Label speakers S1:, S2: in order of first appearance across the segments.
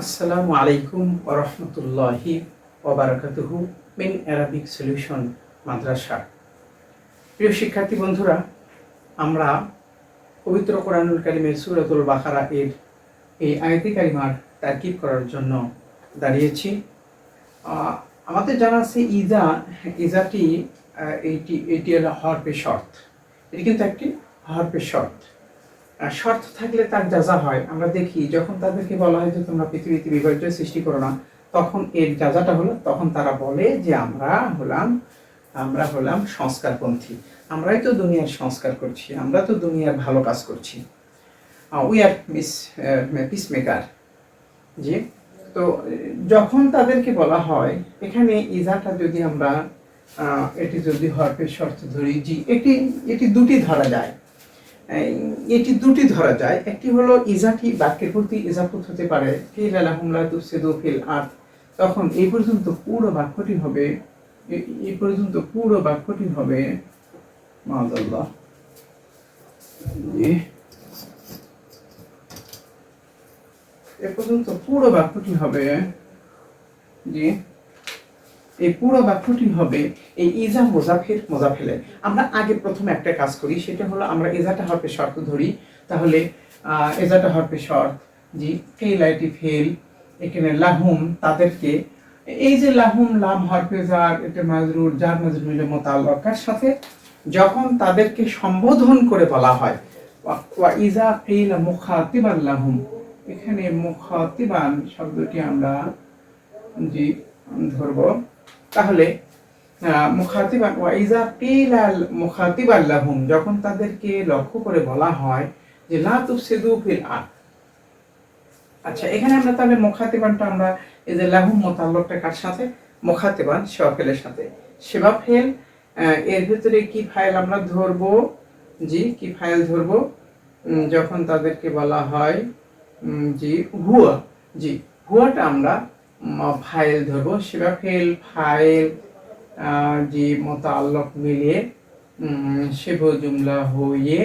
S1: আসসালামু আলাইকুম ওরহমতুল্লাহি ওবারাকাতুহু মিন অ্যারাবিক সলিউশন মাদ্রাসা। প্রিয় শিক্ষার্থী বন্ধুরা, আমরা পবিত্র কোরআনুল কালিমের সুরাতুল বাকারা এর এই আয়তি কারিমার তারকিব করার জন্য দাঁড়িয়েছি। আমাদের জানা আছে ইজা, ইজাটি এইটি এটি হলো হরপে শর্ত। এটি কিন্তু একটি হরপে শর্ত। শর্ত থাকলে তার যাজা হয়। আমরা দেখি, যখন তাদেরকে বলা হয় যে, তোমরা পৃথিবীতে বিপর্যয় সৃষ্টি করো না, তখন এর যাজাটা হলো, তখন তারা বলে যে, আমরা হলাম আমরা হলাম সংস্কারপন্থী। আমরাই তো দুনিয়ার সংস্কার করছি, আমরা তো দুনিয়ার ভালো কাজ করছি। We are miss peacemaker জি? তো, যখন তাদেরকে বলা হয়, এখানে ইজাটা যদি আমরা এটি যদি হরফের শর্ত ধরি, জি, এটি এটি দুটি ধরা যায়। এটি দুটি ধরা যায়। একটি হলো ইজাটি বাক্যের প্রতি ইজাফত হতে পারে। ফিল আলাহুমলা তুফসিদু ফিল আর্থ তখন এই পর্যন্ত পুরো বাক্যটি হবে এই পর্যন্ত পুরো বাক্যটি হবে, মাদাল্লাহ। এ পর্যন্ত পুরো বাক্যটি হবে, জি। এই পুরো বাক্যটি হবে এই ইজা মোজাফের মোজাফেলে। আমরা আগে প্রথমে একটা কাজ করি, সেটা হলো আমরা এজাটা হরফে শর্ত ধরি। তাহলে এজাটা হরফে শর্ত, জি ফেল আইটি ফেল এখানে লাহুম তাদেরকে, এই যে লাহুম, লাম হরফে যার এটা মাজরুর, যার মাজরুর মিলে মোতাল্লাকার সাথে যখন তাদেরকে সম্বোধন করে বলা হয়, ওয়া ইজা ফেল মুখাতিবান লাহুম, এখানে মুখাতিবান শব্দটি আমরা, জি, ধরব। তাহলে মুখাতিবান ওয়াইজা কিলাল মুখাতিবান লাহুম, যখন তাদেরকে লক্ষ্য করে বলা হয় যে, লা তুফসিদু ফিল আরদ। আচ্ছা এখানে আমরা তাহলে মুখাতিবানটা আমরা এই যে লাহুম মোতাল্লকটা কার সাথে? মুখাতিবান সেবাফেলের সাথে। সেবা ফেল এর ভিতরে কি ফাইল আমরা ধরবো? জি, কি ফাইল ধরবো? যখন তাদেরকে বলা হয় জি, হুয়া। জি, হুয়াটা আমরা ফাইল ধরবো। সেবা ফেল ফাইল আহ, জি মোতাল্লক মিলিয়ে সেব জুমলা হয়ে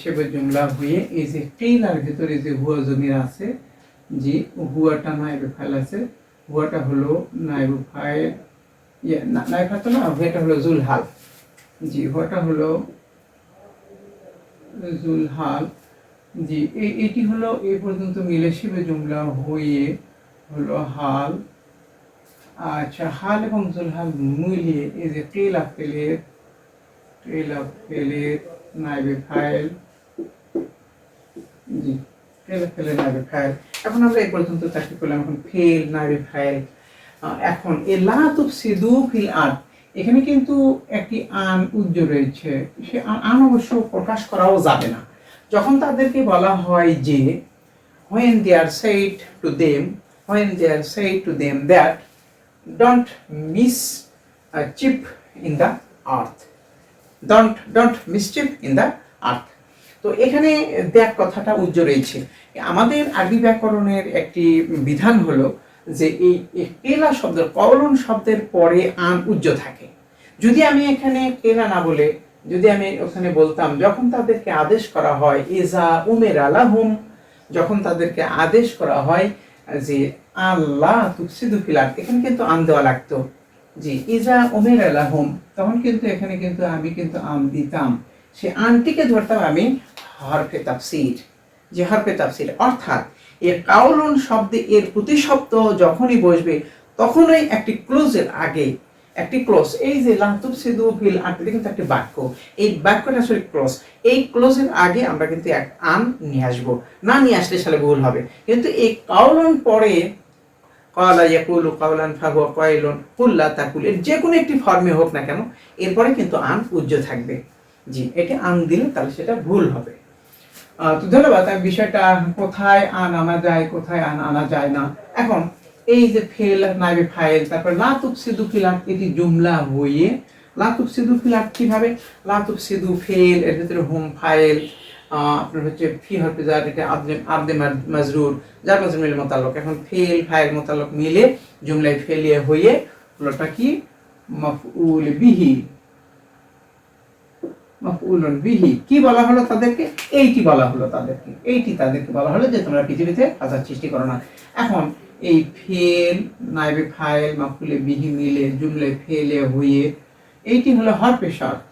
S1: সেব জুমলা হয়ে এই যে ক্লিনার ভিতরে যে হুয়া জমির আছে জি হুয়াটা নাইব ফাইল আছে হুয়াটা হলো নাইব ফাইল ইয়ে নাইব তো না হুয়াটা হলো জুলহাল। জি হুয়াটা হলো জুলহাল। জি এটি হলো এই পর্যন্ত মিলে শিবে জুমলা হয়ে হলো হাল। আচ্ছা হাল এবং জুলহাল মিলিয়ে এই যে টেল আপেলের টেল আপেলের নাইবে ফাইল জি টেল আপেলের নাইবে ফাইল এখন আমরা এই পর্যন্ত চাকরি করলাম, এখন ফেল নাইবে ফাইল এখন এ লাতুফ সিদু ফিল আর্ট এখানে কিন্তু একটি আন উজ্জ্ব রয়েছে, সে আন অবশ্য প্রকাশ করাও যাবে না। যখন তাদেরকে বলা হয় যে, when they are said to them when they are said to them that, don't miss a chip in the earth. Don't don't mischief in the earth. তো এখানে দেখ কথাটা উজ্জ্ব রয়েছে। আমাদের আরবি ব্যাকরণের একটি বিধান হলো যে এই কেলা শব্দের, কলন শব্দের পরে আন উজ্জ্ব থাকে। যদি আমি এখানে কেলা না বলে, যদি আমি ওখানে বলতাম, যখন তাদেরকে আদেশ করা হয়, এজা উমের আলাহুম যখন তাদেরকে আদেশ করা হয় যে আল্লাহ তুকসিদু ফিলাক এখানে কিন্তু আম দেওয়া লাগতো। জি, ইজা উমের আলাহুম তখন কিন্তু এখানে কিন্তু আমি কিন্তু আম দিতাম। সে আনটিকে ধরতাম আমি হরফে তাফসির। যে হরফে তাফসির, অর্থাৎ এর কাউলন শব্দে এর প্রতিশব্দ যখনই বসবে, তখনই একটি ক্লোজের আগে একটি ক্লোজ, এই যে লাতুব সিদু ফিল আটটি কিন্তু একটি বাক্য। এই বাক্যটা আসলে ক্লোজ। এই ক্লোজের আগে আমরা কিন্তু এক আন নিয়ে আসব। না নিয়ে আসলে সালে ভুল হবে। কিন্তু এই কাউলন পরে কলা ইয়াকুলু কাউলান ফাহুয়া কয়লুন কুল্লা তাকুল, এর যে কোনো একটি ফর্মে হোক না কেন, এরপরে কিন্তু আন উজ্জ্ব থাকবে। জি এটি আন দিলে তাহলে সেটা ভুল হবে। তো ধন্যবাদ। বিষয়টা কোথায় আন আনা যায়, কোথায় আন আনা যায় না? এখন এই যে ফেল নাইবে ফাইল তারপর লাতুক সিদু ফিলাট এটি জুমলা হয়ে লাতুক সিদু ফিলাট কীভাবে? লাতুক সিদু ফেল, এর ভিতরে হোম ফাইল আপনার হচ্ছে ফি হরফে যার, এটা আদে আদে মাজ- মাজরুর, যার মাজরুর মিলে মোতালক এখন ফেল, ফাইল মোতালক মিলে জুমলায় ফেলিয়ে হয়ে হলোটা কি? মফউল বিহি। মাফউলুন বিহি। কি বলা হলো তাদেরকে? এইটি বলা হলো তাদেরকে। এইটি তাদেরকে বলা হলো যে তোমরা পৃথিবীতে আজাদ সৃষ্টি করো না। এখন এই ফেল, নাইবে ফাইল মাফুলে বিহি মিলে, জুমলে ফেলে হয়ে এইটি হলো হরফে শর্ত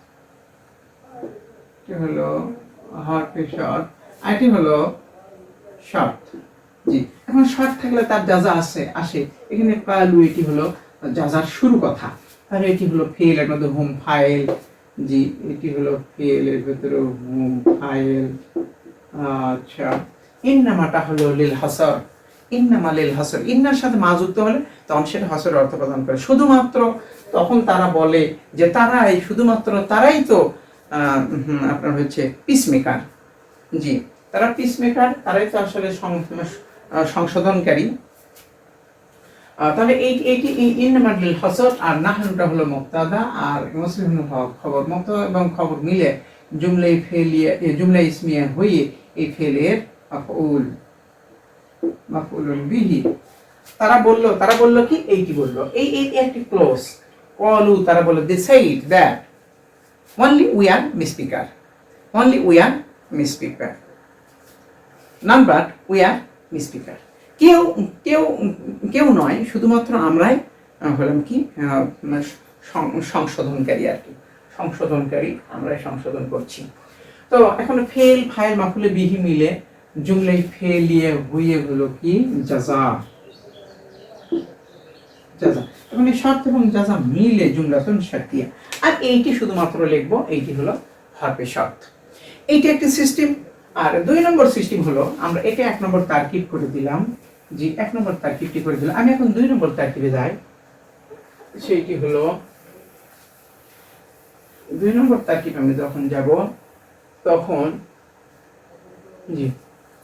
S1: হলো হরফে শর্ত আর এটি হলো শর্ত। জি, এখন শর্ট থাকলে তার যা যা আছে, আসে। এখানে কালু, এটি হলো যাজার শুরু কথা। আর এটি হলো ফেল এর মধ্যে হোম ফাইল। জি, এটি হলো ফেল এর ভেতরে হোম ফাইল। আচ্ছা ইন্নামাটা হলো লিল হাসর। ইন্নামা লিল হাসর। ইন্নার সাথে মা যুক্ত হলে তখন সেটা হাসর অর্থ প্রদান করে। শুধুমাত্র তখন তারা বলে যে তারাই শুধুমাত্র তারাই তো আপনার হচ্ছে পিসমেকার জি তারা পিসমেকার তারাই তো আসলে সংশোধনকারী। তাহলে এই এইটি ইনমাডিল হসর আর নাহনুটা হলো মুক্তাদা আর মুসলিম খবর। মুক্ত এবং খবর মিলে জুমলাই ফেলিয়ে এ, জুমলা ইসমিয়া হয়ে এই ফেলের মাফউল মাফউলুন বিহি। তারা বলল তারা বলল কি? এইটি বলল? এই এই একটি ক্লোজ কলু, তারা বলল they said that only we are peacemaker only we are peacemaker none but we are peacemaker কেউ কেউ কেউ নয়, শুধুমাত্র আমরাই হলাম কি? মানে সংশোধনকারী আর কি। সংশোধনকারী আমরাই সংশোধন করছি। তো এখন ফেল, ফাইল, মাফুলে, বিহি মিলে জুমলাই ফেলিয়ে হুইয়ে হলো কি? জাজা। জাজা। এখন এই শর্ত এবং জাজা মিলে জুমলাতুন শার্তিয়া আর এইটি শুধুমাত্র লিখব, এইটি হলো হরফে শর্ত। এইটা একটি সিস্টেম আর দুই নম্বর সিস্টেম হলো, আমরা এটা এক নম্বর তারকিব করে দিলাম। জি, এক নম্বর তারকিবটি করে দিলাম। আমি এখন দুই নম্বর তারকিবে যাই। সেইটি হলো, দুই নম্বর তারকিব আমি যখন যাব, তখন, জি।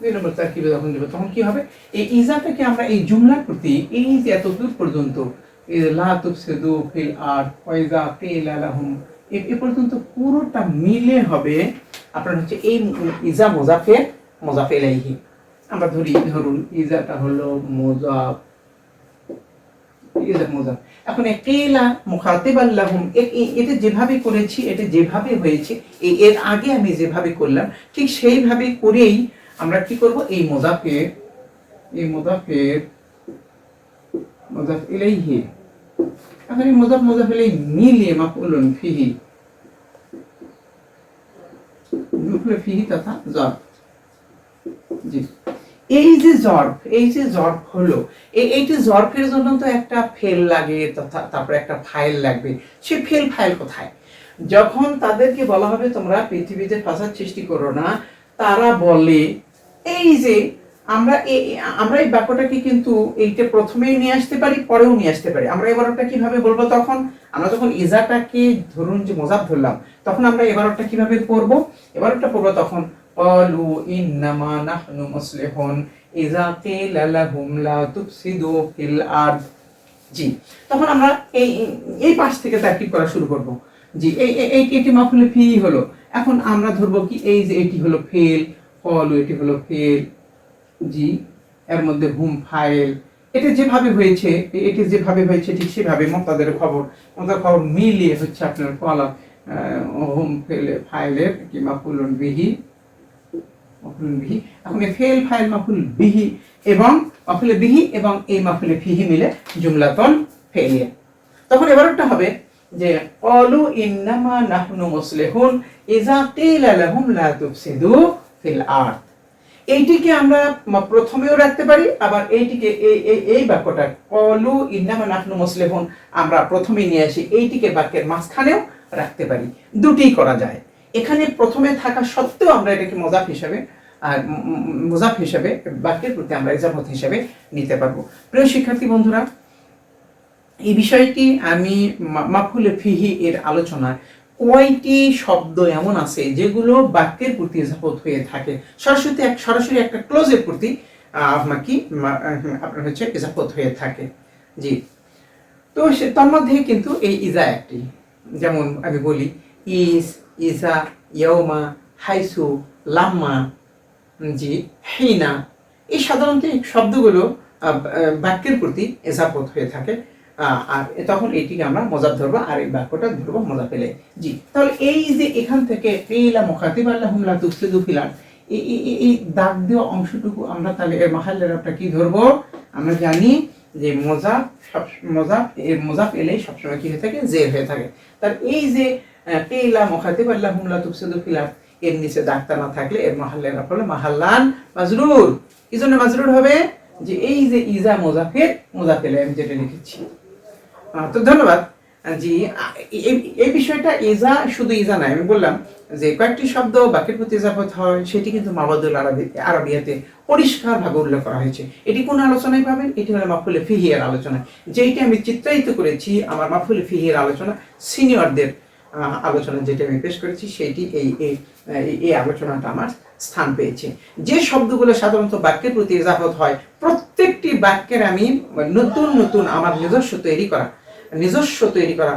S1: দুই নম্বর তারকিবে যখন তখন কি হবে? এই আমরা এই জুমলার প্রতি এই যে পর্যন্ত, এ পর্যন্ত পুরোটা মিলে হবে আপনার হচ্ছে এই ইজা মোজাফে মোজাফে আমরা ধরি, ধরুন ইজাটা হলো মোজাফ এখন কিলা আল্লাহুম এটা যেভাবে করেছি, এটা যেভাবে হয়েছে এর আগে আমি যেভাবে করলাম, ঠিক সেইভাবে করেই আমরা কি করব? এই মোজাফের এই মোজাফের মোজাফ ইলাইহি। এখন এই মোজাফ মোজাফ ইলাইহি মিলিয়ে মাফউলুন ফিহি। মাফউলুন ফিহি তথা জর্ব জি। এই যে জর্ব এই যে জর্ব হলো, এই এইটি জর্বের জন্য তো একটা ফেল লাগে, তথা, তারপরে একটা ফাইল লাগবে। সে ফেল ফাইল কোথায়? যখন তাদেরকে বলা হবে, তোমরা পৃথিবীতে ফাসাদ সৃষ্টি করো না তারা বলে, এই যে, আমরা আমরা এই বাক্যটাকে কিন্তু এইটা প্রথমেই নিয়ে আসতে পারি, পরেও নিয়ে আসতে পারি। আমরা এবারটা কীভাবে বলব তখন? আমরা যখন ইজাটাকে ধরুন যে মজাব ধরলাম, তখন আমরা এবারটা কীভাবে করব? এবারটা পড়ব তখন অলু ইন্নামা নাহনু মুসলিহুন, ইজা কিলা লাহুম লা তুফসিদু ফিল আরদ। জি, তখন আমরা এই এই পাশ থেকে তারকিব করা শুরু করব। জি এই, এটি মাফুলে ফি হলো। এখন আমরা ধরবো কি, এই যে এটি হলো ফেল কলু এটি হলো ফেল জি এর মধ্যে হুম ফাইল এটা যেভাবে হয়েছে, এটি যেভাবে হয়েছে, ঠিক সেভাবে মতাদের খবর মতাদের খবর মিলিয়ে হচ্ছে আপনার কলা হোম ফেলে ফাইলের কি, মাফুলন বিহি বিহি, এখন ফেল ফাইল মাফুল বিহি এবং মাফুলে বিহি এবং এই মাফুলে ফিহি মিলে জুমলাতন ফেলিয়ে তখন এবারটা হবে যে অলু ইন্নামা নাহনু মুসলিহুন এইটিকে আমরা প্রথমেও রাখতে পারি, আবার এইটিকে এই বাক্যটা কলু ইন্নামা নাহনু মুসলিহুন আমরা প্রথমেই নিয়ে আসি, এইটিকে বাক্যের মাঝখানেও রাখতে পারি। দুটিই করা যায়। এখানে প্রথমে থাকা সত্ত্বেও আমরা এটাকে মজাফ হিসাবে, আর ম- ম- হিসাবে, বাক্যের প্রতি আমরা ইজাফত হিসাবে নিতে পারব। প্রিয় শিক্ষার্থী বন্ধুরা, এই বিষয়টি আমি মাফুলে ফিহি এর আলোচনায় কয়টি শব্দ এমন আছে যেগুলো বাক্যের প্রতি ইজাফত হয়ে থাকে? সরাসরি এক সরাসরি একটা ক্লোজের প্রতি আপনার কি আপনার হচ্ছে ইজাফত হয়ে থাকে। জি। তো সে তার মধ্যে কিন্তু এই ইজা একটি। যেমন আমি বলি, ইস, ইজা ইয়মা হাইসু, লাম্মা, জি হেইনা এই সাধারণত এই শব্দগুলো বাক্যের প্রতি এজাফত হয়ে থাকে। আর তখন এইটিকে আমরা মজাব ধরবো, আর এই বাক্যটা ধরবো মজা পেলে। জি, তাহলে এই যে এখান থেকে ফেইলা মুখাতিব আল্লাহুম লা তুফসিদু ফিল এই দাগ দেওয়া অংশটুকু আমরা তাহলে এর মাহাল্লের আমরা কি ধরবো? আমরা জানি যে মজা সব, মজা, এর মজা পেলেই সবসময় কি হয়ে থাকে? জের হয়ে থাকে। তার এই যে পেলা মুখাতিব আল্লাহুম লা তুফসিদু ফিল এর নিচে দাগটা না থাকলে এর মাহাল্লের হলো মাহাল্লান মাজরুর। কি জন্য মাজরুর হবে? যে এই যে ইজা মোজাফের মোজা পেলে, আমি যেটা লিখেছি। তো ধন্যবাদ। জি এই- বিষয়টা ইজা, শুধু ইজা নয়, আমি বললাম যে কয়েকটি শব্দ বাক্যের প্রতি ইজাফত হয়, সেটি কিন্তু মাবাদুল আরবি, আরবিয়াতে পরিষ্কার ভাবে উল্লেখ করা হয়েছে। এটি কোন আলোচনায় পাবেন? এটি হলো মাফুলে ফিহিয়ার আলোচনা। যেইটি আমি চিত্রায়িত করেছি, আমার মাফুলে ফিহিয়ার আলোচনা সিনিয়রদের আলোচনা যেটা আমি পেশ করেছি, সেটি এই- এই আলোচনাটা আমার স্থান পেয়েছে। যে শব্দগুলো সাধারণত বাক্যের প্রতি ইজাফত হয়, প্রত্যেকটি বাক্যের আমি নতুন নতুন আমার নিজস্ব তৈরি করা নিজস্ব তৈরি করা,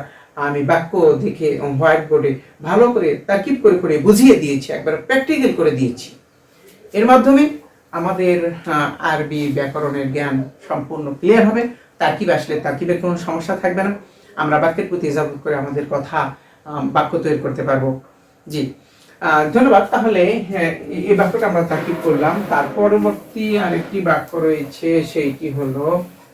S1: আমি বাক্য দেখে হোয়াইট বোর্ডে ভালো করে তাকিব করে করে বুঝিয়ে দিয়েছি, একবার প্র্যাকটিক্যাল করে দিয়েছি। এর মাধ্যমে আমাদের আরবি ব্যাকরণের জ্ঞান সম্পূর্ণ ক্লিয়ার হবে তাকিব আসলে তাকিবের কোনো সমস্যা থাকবে না। আমরা বাক্যের প্রতি ইজাফত করে আমাদের কথা বাক্য তৈরি করতে পারব। জি ধন্যবাদ। তাহলে এই বাক্যটা আমরা তাকিব করলাম। তার পরবর্তী আরেকটি বাক্য রয়েছে, সেইটি হলো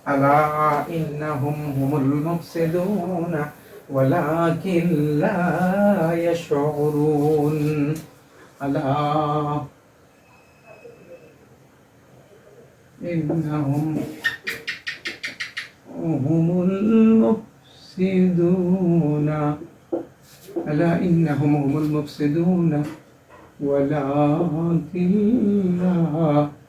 S1: ألا إنهم هم المفسدون ولكن لا يشعرون. ألا إنهم هم المفسدون. ألا إنهم هم المفسدون ولكن لا يشعرون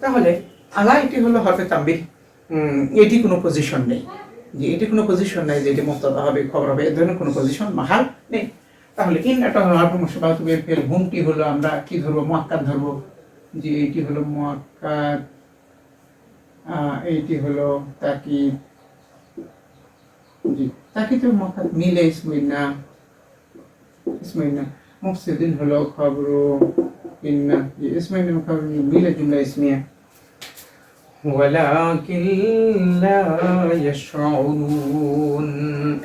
S1: তাহলে আলা এটি হলো হরফে তাম্বির উম, এটি কোনো পজিশন নেই। যে এটি কোনো পজিশন নেই যে এটি মুক্তদা হবে খবর হবে এ ধরনের কোনো পজিশন মাহাল নেই। তাহলে ইন একটা হরফে মুসবাতুবের ফেল হুমটি হলো আমরা কি ধরবো মুয়াক্কাদ ধরবো। যে এটি হলো আহ, এইটি হলো তাকিদ। জি তাকিদ মকাত মিলে ইসমুইনা ইসমাইনা মুফসিদিন হলো খবর ইন্না ইসমাইনা খবর মিলা জুমলা ইসমিয়া।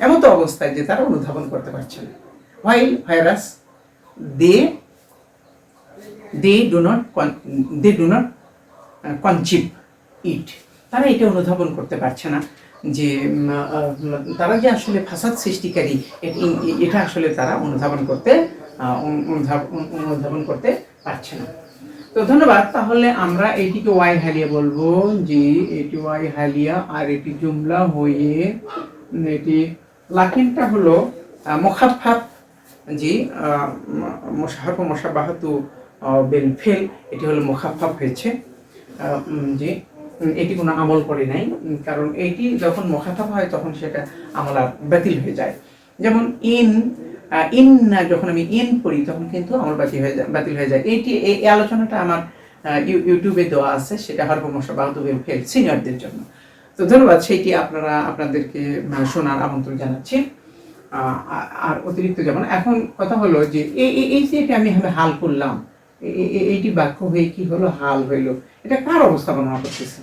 S1: এমন তো অবস্থায় যে তারা অনুধাবন করতে পারছে না। While virus they they do not they do not conceive it তারা এটা অনুধাবন করতে পারছে না। যে তারা যে আসলে ফাসাদ সৃষ্টিকারী এটা আসলে তারা অনুধাবন করতে অনুধাবন করতে পারছে না। তো ধন্যবাদ। তাহলে আমরা এটিকে ওয়াই হালিয়া বলব যে এটি ওয়াই হালিয়া আর এটি জুমলা হয়ে এটি লাকিনটা হলো মোখাফাফ জি মোশাহাব মোশাবাহাতু বেল ফেল এটি হলো মোখাফাফ হয়েছে। উম, এটি কোনো আমল করে নাই কারণ এটি যখন মোখাফাফ হয় তখন সেটা আমল আর বাতিল হয়ে যায়। যেমন ইন ইন না যখন আমি ইন পড়ি তখন কিন্তু আমল বাতিল হয়ে যায়, বাতিল হয়ে যায়। এটি, এই আলোচনাটা আমার ইউ- ইউটিউবে দেওয়া আছে, সেটা হরপমশা বাহাদুবের ফেল সিনিয়রদের জন্য। তো ধন্যবাদ, সেইটি আপনারা, আপনাদেরকে শোনার আমন্ত্রণ জানাচ্ছি। আর অতিরিক্ত যেমন, এখন কথা হলো যে এই, এই- যে আমি হাল করলাম এইটি বাক্য হয়ে কি হলো? হাল হইল। এটা কার অবস্থা বর্ণনা করতেছে?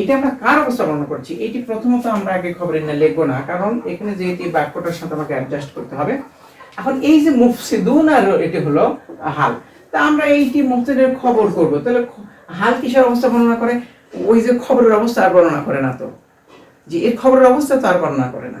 S1: এটা আমরা কার অবস্থা বর্ণনা করছি? এটি প্রথমত আমরা আগে খবরে না, লিখব না, কারণ এখানে যেহেতু বাক্যটার সাথে আমাকে অ্যাডজাস্ট করতে হবে। এখন এই যে মুফসিদুন আর এটি হলো হাল। তা আমরা এইটি মুফসিদের খবর করব। তাহলে হাল কিসের অবস্থা বর্ণনা করে? ওই যে খবরের অবস্থা আর বর্ণনা করে না তো। যে এর খবরের অবস্থা তো আর বর্ণনা করে না।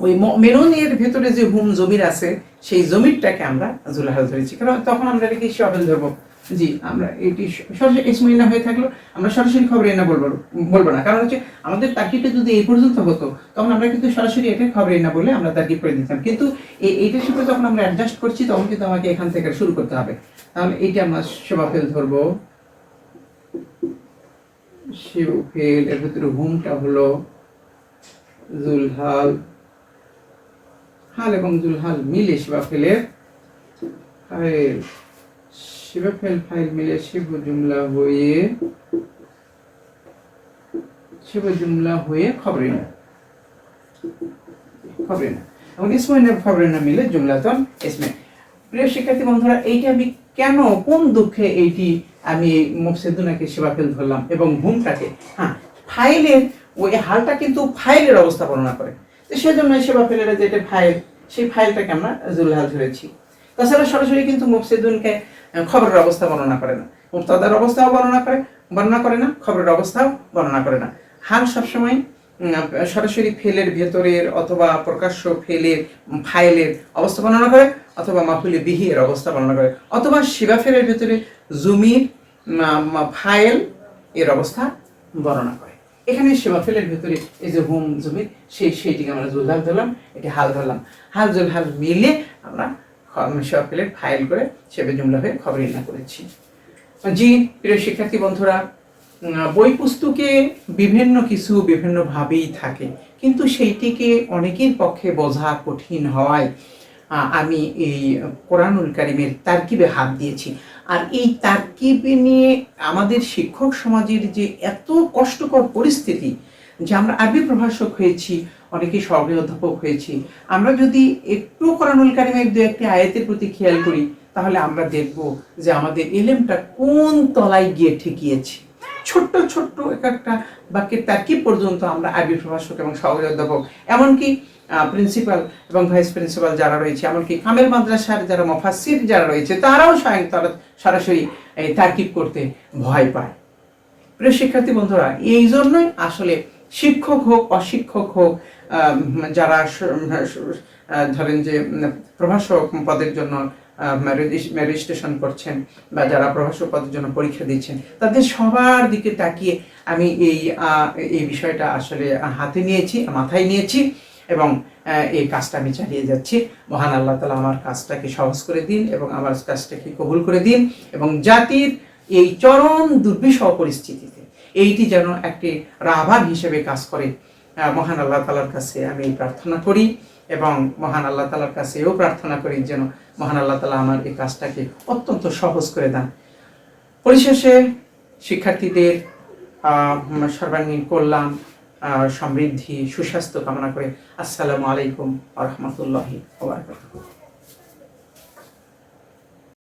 S1: ওই মেরুনের ভেতরে যে হুম জমির আছে, সেই জমিরটাকে আমরা জুলাহাল ধরেছি। কারণ তখন আমরা এটাকে সবেল ধরবো। জি, আমরা এটি সরাসরি ইসমাইল না হয়ে থাকল, আমরা সরাসরি খবর এনা বলব বলব না। কারণ হচ্ছে, আমাদের তার্কিকটা যদি এই পর্যন্ত হতো, তখন আমরা কিন্তু সরাসরি এটা খবর এনা বলে আমরা তার্কিক করে দিতাম। কিন্তু এই এইটার সাথে যখন আমরা অ্যাডজাস্ট করছি, তখন কিন্তু আমাকে এখান থেকে শুরু করতে হবে। তাহলে এইটা আমরা শোভাফেল ধরবো। শিব ফেল এর ভিতরে হুমটা হলো জুলহাল হাল এবং জুলহাল মিলে শিবা ফেলের ফাইল ফেল, ফাইল মিলে শিব জুমলা হয়ে, শিব জুমলা হয়ে খবরে না খবরে না এবং ইসমে না খবরে না মিলে জুমলাতন ইসমে। প্রিয় শিক্ষার্থী বন্ধুরা, এইটা আমি কেন, কোন দুঃখে এইটি আমি মুফসিদুনাকে সেবা ফেল ধরলাম এবং ঘুমটাকে? হ্যাঁ ফাইলের, ওই হালটা কিন্তু ফাইলের অবস্থা বর্ণনা করে। তো সেজন্য সেবা ফেলের যে এটা ফাইল সেই ফাইলটাকে আমরা জুলহাল ধরেছি। তাছাড়া সরাসরি কিন্তু মুফসিদুনকে খবরের অবস্থা বর্ণনা করে না। মুক্তাদার অবস্থাও বর্ণনা করে বর্ণনা করে না, খবরের অবস্থাও বর্ণনা করে না। হাল সবসময় সরাসরি ফেলের ভেতরের অথবা প্রকাশ্য ফেলের ফাইলের অবস্থা বর্ণনা করে, অথবা মাহুলে বিহির অবস্থা বর্ণনা করে। অথবা শিবা ফেলের ভেতরে জমির ফাইল এর অবস্থা বর্ণনা করে। এখানে সেবাফেলের ভেতরে এই যে হোম জমি, সেই সেইটিকে আমরা জোল জুলহাল ধরলাম, এটি হাল ধরলাম। হাল জুলহাল মিলে আমরা সেবা সেবাফেলের ফাইল করে সেবে জুমলা হয়ে খবর না করেছি। জি, প্রিয় শিক্ষার্থী বন্ধুরা বই পুস্তকে বিভিন্ন কিছু বিভিন্নভাবেই থাকে, কিন্তু সেইটিকে অনেকের পক্ষে বোঝা কঠিন হওয়ায় আমি এই কোরআনুল কারিমের তারকিবে হাত দিয়েছি। আর এই তারকিবে নিয়ে আমাদের শিক্ষক সমাজের যে এত কষ্টকর পরিস্থিতি, যে আমরা আরবি প্রভাষক হয়েছি অনেকে সহকারী অধ্যাপক হয়েছি, আমরা যদি একটু কোরআনুল কারিমের দু একটি আয়াতের প্রতি খেয়াল করি, তাহলে আমরা দেখব যে আমাদের এলেমটা কোন তলায় গিয়ে ঠেকিয়েছে। ছোট্ট ছোট্ট এক একটা বাক্যের তার্কিব পর্যন্ত আমরা আরবি প্রভাষক এবং সহকারী অধ্যাপক, এমনকি প্রিন্সিপাল এবং ভাইস প্রিন্সিপাল যারা রয়েছে, এমনকি কামেল মাদ্রাসার যারা মফাসির যারা রয়েছে, তারাও স্বয়ং তারা সরাসরি এই তার্কিব করতে ভয় পায়। প্রিয় শিক্ষার্থী বন্ধুরা, এই জন্যই আসলে শিক্ষক হোক, অশিক্ষক হোক যারা ধরেন যে প্রভাষক পদের জন্য রেজিস্ট্রেশন করছেন বা যারা প্রভাষক পদের জন্য পরীক্ষা দিচ্ছেন, তাদের সবার দিকে তাকিয়ে আমি এই এই বিষয়টা আসলে হাতে নিয়েছি, মাথায় নিয়েছি এবং এই কাজটা আমি চালিয়ে যাচ্ছি। মহান আল্লাহ তালা আমার কাজটাকে সহজ করে দিন এবং আমার কাজটাকে কবুল করে দিন এবং জাতির এই চরম দুর্বিষহ পরিস্থিতিতে এইটি যেন একটি রাভাব হিসেবে কাজ করে মহান আল্লাহ তালার কাছে আমি প্রার্থনা করি। এবং মহান আল্লাহ তালার কাছে এও প্রার্থনা করি যেন মহান আল্লাহ তালা আমার এই কাজটাকে অত্যন্ত সহজ করে দেন। পরিশেষে শিক্ষার্থীদের সর্বাঙ্গীন কল্যাণ সমৃদ্ধি, সুস্বাস্থ্য কামনা করে আসসালামু আলাইকুম আ রহমতুল্লাহি